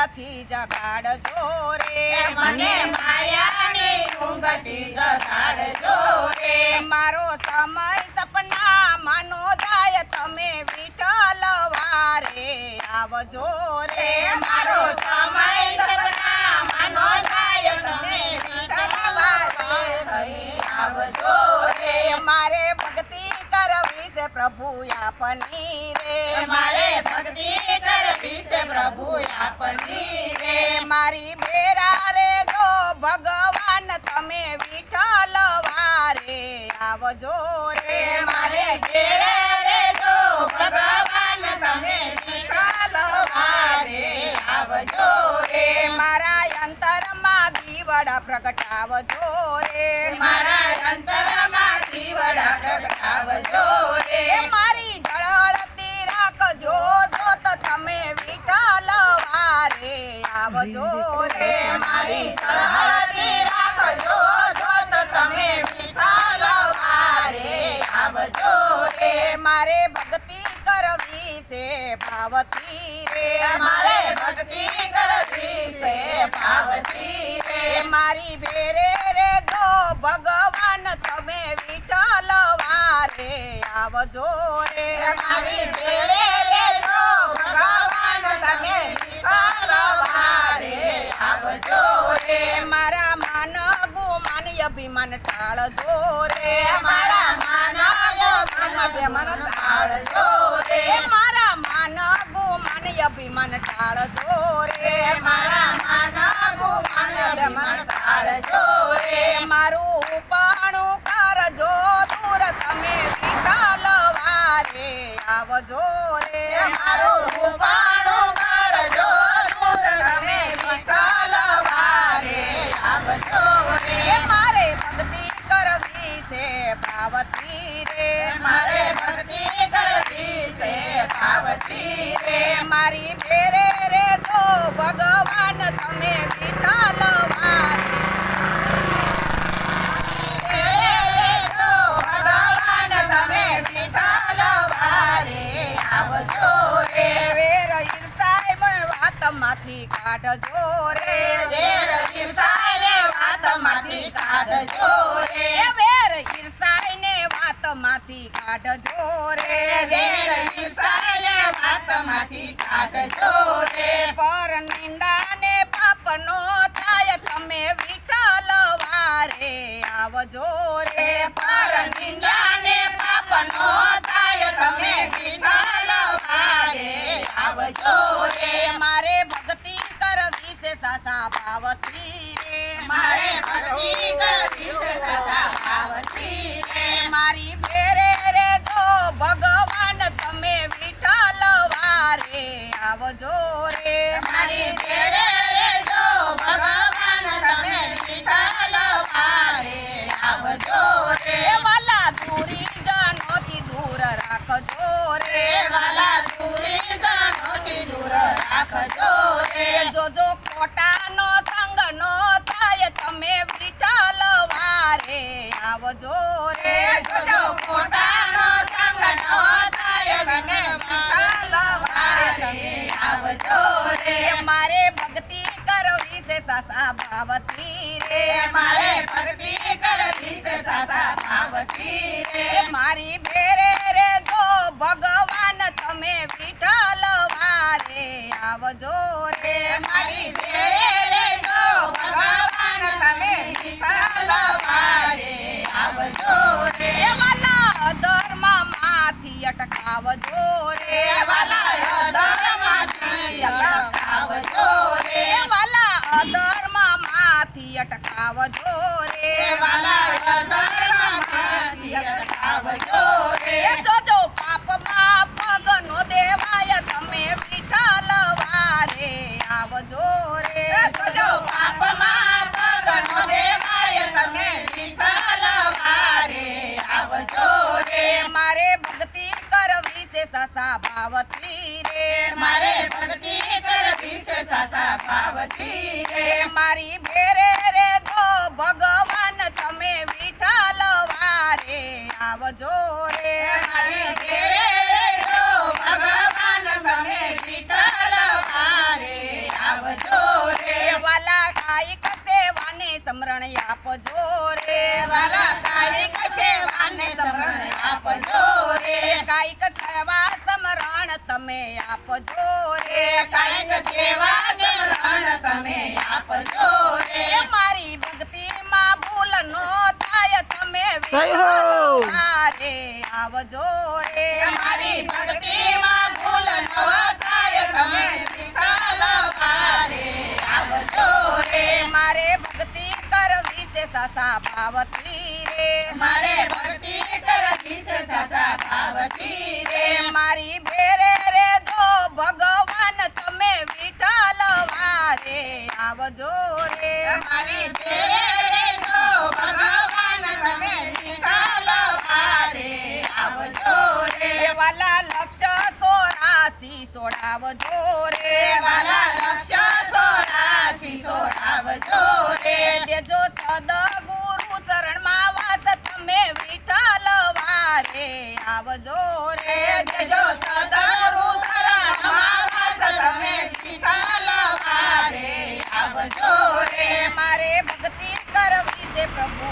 ઊંઘથી જગાડજો રે મને માયાની ઊંઘથી જગાડજો રે મારો સમય સપના માનો જાય તમે વિઠલ વારે આવજો રે મારો સમય સપના માનો જાય તમે વિઠલ વારે આવજો રે મારે ભક્તિ કરવી છે પ્રભુ આપની રે મારે ભક્તિ જો રે મારે આવજો રે મારા અંતરમાં દીવડા પ્રગટાવજો રે મારા અંતરમાં દીવડા પ્રગટાવજો રે મારી જળહળતી રાખજો જોત તમે વિઠ્ઠલ વારે આવજો રે મારી से पावती रे हमारे भक्ति करवी से पावती रे मारी भेरे रे जो भगवान तमे विठल वारे आवजो रे मारी भेरे रे जो भगवान तमे विठल वारे आवजो रे मारा मान गुमान अभिमान जो रे मारा मान अभिमान टाळजो મન અભિમાન ટાળજો રે મારા માનવું મન અભિમાન ટાળજો રે મારું ઉપાણું કરજો દૂર તમે વિશાલ વારે આવજો રે મારું ઉપાણ પાવતી રે મારે ભક્તિ કરવી છે પાવતી રે મારી ફેરે રે તો ભગવાન તમે વિઠ્ઠલ મારી ભગવાન તમે વિઠ્ઠલ વારે આવજો રે વેર ઈર્ષાય વાત માંથી કાઢજો રે કાટ જો રે વેરીસાય વાતમાંથી કાટ જો રે પર નિંદા ને પાપ નો થાય તમને વિટલવા રે આવ જો રે પર નિંદા ને પાપ નો થાય તમને વિટલવા રે આવ જો રે amare ભક્તિ કર વિસે સાસા પાવત્રી રે amare सासा भावती रे मारे भक्ति कर सासा भावती रे मारी भेरे रे जो भगवान તમે વિઠ્ઠલ વારે આવજો माथी अटकाव जोरे अटकाव जोरे जो जो पाप माप गनो देवाय तमे विठल वारे आव जोरे जो जो पाप माप गनो देवाय तमे विठल वारे आव जोरे मारे भक्ति करवी से ससा भावती रे मारे भक्ति करवी से ससा पावती रे मारी भेरे સમરણ આપજો રે વાલા કાયક સેવાને સમરણ આપજો રે કાયક સેવા સમરણ તમે આપજો રે કાયક સેવા સમરણ તમે આપજો રે મારી ભક્તિમાં ભૂલ નો થાય તમે જય હો રે આવજો ससा पावती रे मारे भक्ति कर ससा पावती रे मारी भेरे रे जो भगवान તમે વિઠ્ઠલ વારે આવજો રે મારી ભેરે રે જો ભગવાન તમે વિઠ્ઠલ વારે આવજો રે વાલા લક્ષ સોરાસી સોડાવજો રે વાલા લક્ષ સોરાસી સોડાવજો રે આવજો રે જજો સદારું શરણમાં તમે આવજો રે મારે ભક્તિ કરવી છે પ્રભુ